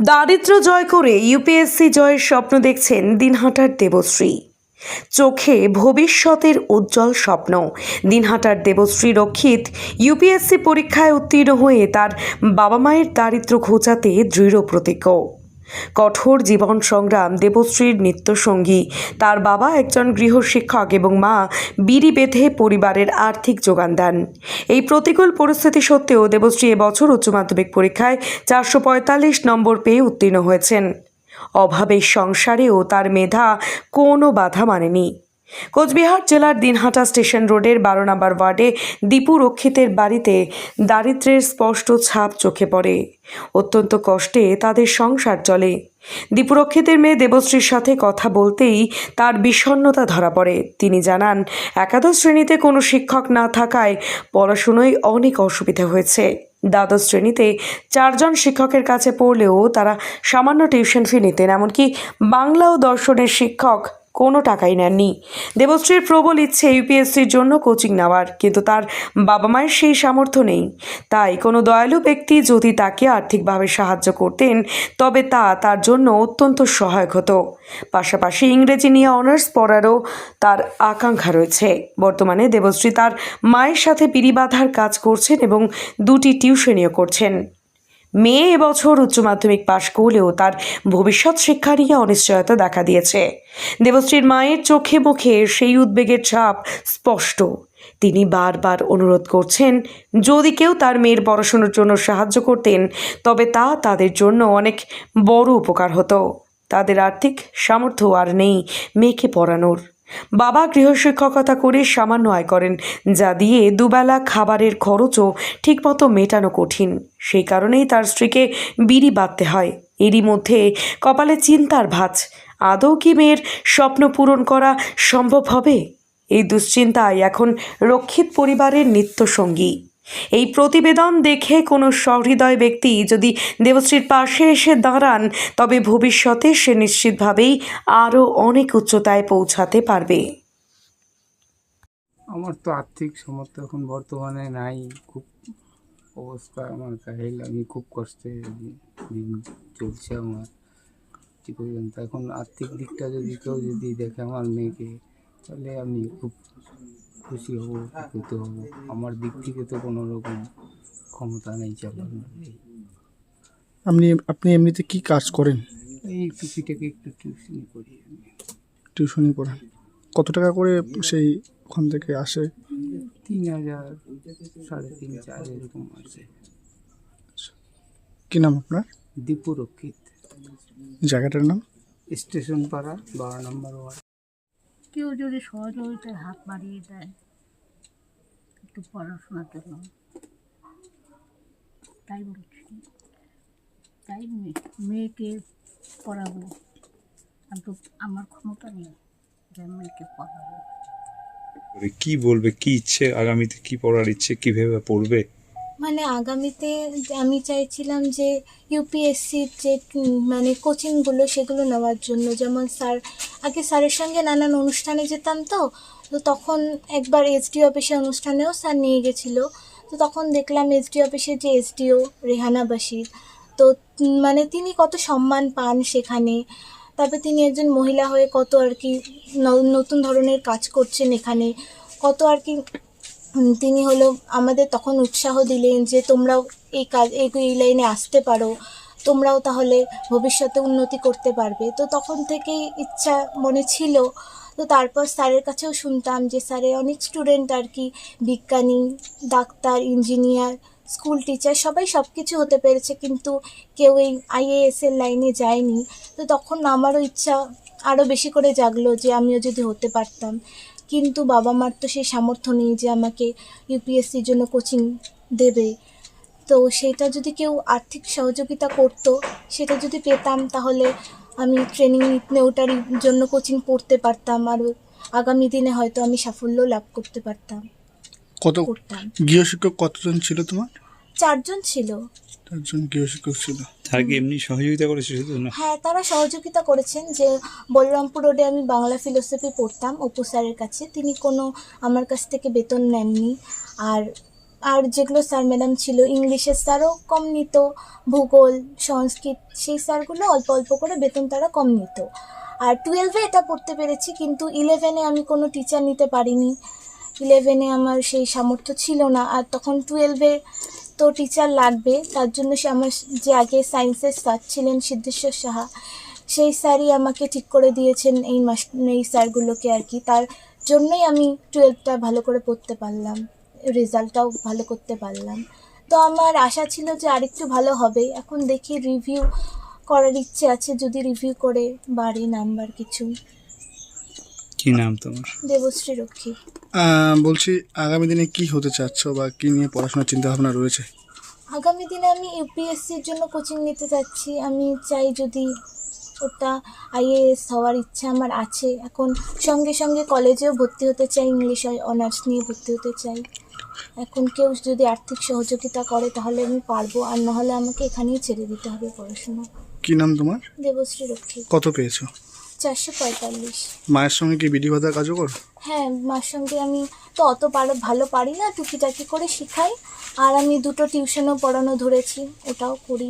দারিদ্র জয় করে ইউপিএসসি জয়ের স্বপ্ন দেখছেন দিনহাটার দেবশ্রী। চোখে ভবিষ্যতের উজ্জ্বল স্বপ্ন। দিনহাটার দেবশ্রী রক্ষিত ইউপিএসসি পরীক্ষায় উত্তীর্ণ হয়ে তার বাবা মায়ের দারিদ্র ঘোচাতে দৃঢ় প্রতিজ্ঞ। কঠোর জীবন সংগ্রাম দেবশ্রীর নিত্যসঙ্গী। তার বাবা একজন গৃহশিক্ষক এবং মা বিড়ি বেঁধে পরিবারের আর্থিক যোগান দেন। এই প্রতিকূল পরিস্থিতি সত্ত্বেও দেবশ্রী এবছর উচ্চ মাধ্যমিক পরীক্ষায় চারশো পঁয়তাল্লিশ নম্বর পেয়ে উত্তীর্ণ হয়েছেন। অভাবের সংসারেও তার মেধা কোনো বাধা মানেনি। কোচবিহার জেলার দিনহাটা স্টেশন রোডের বারো নম্বর ওয়ার্ডে দীপু রক্ষিতের বাড়িতে দারিদ্র্যের স্পষ্ট ছাপ চোখে পড়ে। অত্যন্ত কষ্টে তাদের সংসার চলে। দীপু রক্ষিতের মেয়ে দেবশ্রীর সাথে কথা বলতেই তার বিষণ্ণতা ধরা পড়ে। তিনি জানান, একাদশ শ্রেণীতে কোনো শিক্ষক না থাকায় পড়াশুনোয় অনেক অসুবিধা হয়েছে। দ্বাদশ শ্রেণীতে চারজন শিক্ষকের কাছে পড়লেও তারা সামান্য টিউশন ফি নিতেন, এমনকি বাংলা ও দর্শনের শিক্ষক কোনো টাকাই নেননি। দেবশ্রীর প্রবল ইচ্ছে ইউপিএসসির জন্য কোচিং নেওয়ার, কিন্তু তার বাবা মায়ের সেই সামর্থ্য নেই। তাই কোনো দয়ালু ব্যক্তি যদি তাকে আর্থিকভাবে সাহায্য করতেন, তবে তা তার জন্য অত্যন্ত সহায়ক হতো। পাশাপাশি ইংরেজি নিয়ে অনার্স পড়ারও তার আকাঙ্ক্ষা রয়েছে। বর্তমানে দেবশ্রী তার মায়ের সাথে পিড়ি বাঁধার কাজ করছেন এবং দুটি টিউশনিও করছেন। মেয়ে এবছর উচ্চ মাধ্যমিক পাশ করলেও তার ভবিষ্যৎ শিক্ষা নিয়ে অনিশ্চয়তা দেখা দিয়েছে। দেবশ্রীর মায়ের চোখে মুখে সেই উদ্বেগের ছাপ স্পষ্ট। তিনি বারবার অনুরোধ করছেন, যদি কেউ তার মেয়ের পড়াশোনার জন্য সাহায্য করতেন, তবে তা তাদের জন্য অনেক বড় উপকার হতো। তাদের আর্থিক সামর্থ্য আর নেই মেয়েকে পড়ানোর। বাবা গৃহশিক্ষকতা করে সামান্য আয় করেন, যা দিয়ে দুবেলা খাবারের খরচও ঠিকমতো মেটানো কঠিন। সেই কারণেই তার স্ত্রীকে বিড়ি বাঁধতে হয়। এরই মধ্যে কপালে চিন্তার ভাঁজ। আদৌ কি মেয়ের স্বপ্ন পূরণ করা সম্ভব হবে? এই দুশ্চিন্তায় এখন রক্ষিত পরিবারের নিত্যসঙ্গী। এই প্রতিবেদন দেখে কোনো সহৃদয় ব্যক্তি যদি দেবশ্রীর পাশে এসে দাঁড়ান, তবে ভবিষ্যতে সে নিশ্চিতভাবেই আরও অনেক উচ্চতায় পৌঁছাতে পারবে। আমার তো আর্থিক সামর্থ্য এখন বর্তমানে নাই, খুব অবস্থা আমার কাহিল আমি খুব কষ্টে দিন চলছে আমার। কি পর্যন্ত এখন আর্থিক দিকটা যদি কেউ যদি দেখে আমার মেয়েকে তাহলে আমি খুব খুশি হব উপকৃত হব। আমার দিক থেকে তো কোনো রকম ক্ষমতা নেই চালানোর আপনি আপনি এমনিতে কি কাজ করেন? এই টুকিটাকে একটু টিউশনি করি আমি। টিউশনি পড়ান কত টাকা করে সেই ওখান থেকে আসে? তিন হাজার সাড়ে তিন চার এরকম আছে কি নাম আপনার? দীপু রক্ষিত জায়গাটার নাম? স্টেশন পাড়া বারো নম্বর ওয়ার্ড। কেউ যদি সহযোগিতায় হাত বাড়িয়ে দেয়, একটু পড়াশোনার জন্য। তাই বলছি, তাই মেয়ে- মেয়েকে পড়াবো। আমি তো আমার ক্ষমতা নেই যে মেয়েকে পড়াবো। কি বলবে, কি ইচ্ছে, আগামীতে কি পড়ার ইচ্ছে, কীভাবে পড়বে? মানে আগামীতে আমি চাইছিলাম যে ইউপিএসসির যে মানে কোচিংগুলো সেগুলো নেওয়ার জন্য। যেমন স্যার, আগে স্যারের সঙ্গে নানান অনুষ্ঠানে যেতাম তো তো তখন একবার এসডি অফিসে অনুষ্ঠানেও স্যার নিয়ে গেছিল। তো তখন দেখলাম এসডি অফিসের যে এসডিও রেহানা বাসির তো মানে তিনি কত সম্মান পান সেখানে। তারপরে তিনি একজন মহিলা হয়ে কত আর কি নতুন ধরনের কাজ করছেন এখানে। কত আর কি তিনি হলো আমাদের তখন উৎসাহ দিলেন যে তোমরাও এই কাজ, এই লাইনে আসতে পারো। তোমরাও তাহলে ভবিষ্যতে উন্নতি করতে পারবে। তো তখন থেকেই ইচ্ছা মনে ছিল। তো তারপর স্যারের কাছেও শুনতাম যে স্যারের অনেক স্টুডেন্ট আর কি, বিজ্ঞানী, ডাক্তার, ইঞ্জিনিয়ার, স্কুল টিচার, সবাই সব কিছু হতে পেরেছে কিন্তু কেউ এই আইএএসের লাইনে যায়নি। তো তখন আমারও ইচ্ছা আরও বেশি করে জাগলো যে আমিও যদি হতে পারতাম। কিন্তু বাবা মার তো সেই সামর্থ্য নেই যে আমাকে ইউপিএসসির জন্য কোচিং দেবে। তো সেটা যদি কেউ আর্থিক সহযোগিতা করতো সেটা যদি পেতাম তাহলে আমি ট্রেনিং ওটার জন্য কোচিং পড়তে পারতাম আর আগামী দিনে হয়তো আমি সাফল্য লাভ করতে পারতাম। কত করতাম। গৃহশিক্ষক কতজন ছিল তোমার? চারজন ছিল। চারজন গৃহশিক্ষক ছিল। তার কি এমনি সহযোগিতা করেছে শুধু না? হ্যাঁ তারা সহযোগিতা করেছেন যে বলরামপুর রোডে আমি বাংলা ফিলোসফি পড়তাম অপু স্যারের কাছে। তিনি কোনো আমার কাছ থেকে বেতন নেননি। আর আর যেগুলো স্যার ম্যাডাম ছিল ইংলিশের স্যারও কম নিত ভূগোল সংস্কৃত সেই স্যারগুলো অল্প অল্প করে বেতন তারা কম নিত। আর টুয়েলভে এটা পড়তে পেরেছি কিন্তু ইলেভেনে আমি কোনো টিচার নিতে পারিনি। ইলেভেনে আমার সেই সামর্থ্য ছিল না। আর তখন টুয়েলভে তো টিচার লাগবে, তার জন্য সে আমার যে আগে সায়েন্সের স্যার ছিলেন সিদ্ধেশ্বর সাহা, সেই স্যারই আমাকে ঠিক করে দিয়েছেন এই মাস, এই স্যারগুলোকে আর কি। তার জন্যই আমি টুয়েলভটা ভালো করে পড়তে পারলাম, রেজাল্টটাও ভালো করতে পারলাম। তো আমার আশা ছিল যে আরেকটু ভালো হবে। এখন দেখি রিভিউ করার ইচ্ছে আছে, যদি রিভিউ করে বাড়ে নাম্বার কিছু। কি নাম তোমার? দেবশ্রী রক্ষী। বলছি আগামী দিনে কি হতে চাচ্ছ বা কি নিয়ে পড়াশোনার চিন্তা ভাবনা রয়েছে? আগামী দিনে আমি ইউপিএসসির জন্য কোচিং নিতে চাচ্ছি। আমি চাই যদি ওটা আইএএস হওয়ার ইচ্ছা আমার আছে। এখন সঙ্গে সঙ্গে কলেজেও ভর্তি হতে চাই ইংলিশ অনার্স নিয়ে ভর্তি হতে চাই। এখন কেউ যদি আর্থিক সহযোগিতা করে তাহলে আমি পারব। আর নাহলে আমাকে এখানেই ছেড়ে দিতে হবে পড়াশোনা। কি নাম তোমার? দেবশ্রী রক্ষী। কত পেয়েছ? চারশো পঁয়তাল্লিশ। মায়ের সঙ্গে কি বিডি ভাতা কাজও করো? হ্যাঁ মার সঙ্গে আমি তো অত পারো ভালো পারি না টুকিটাকি করে শেখাই। আর আমি দুটো টিউশনও পড়ানো ধরেছি ওটাও করি।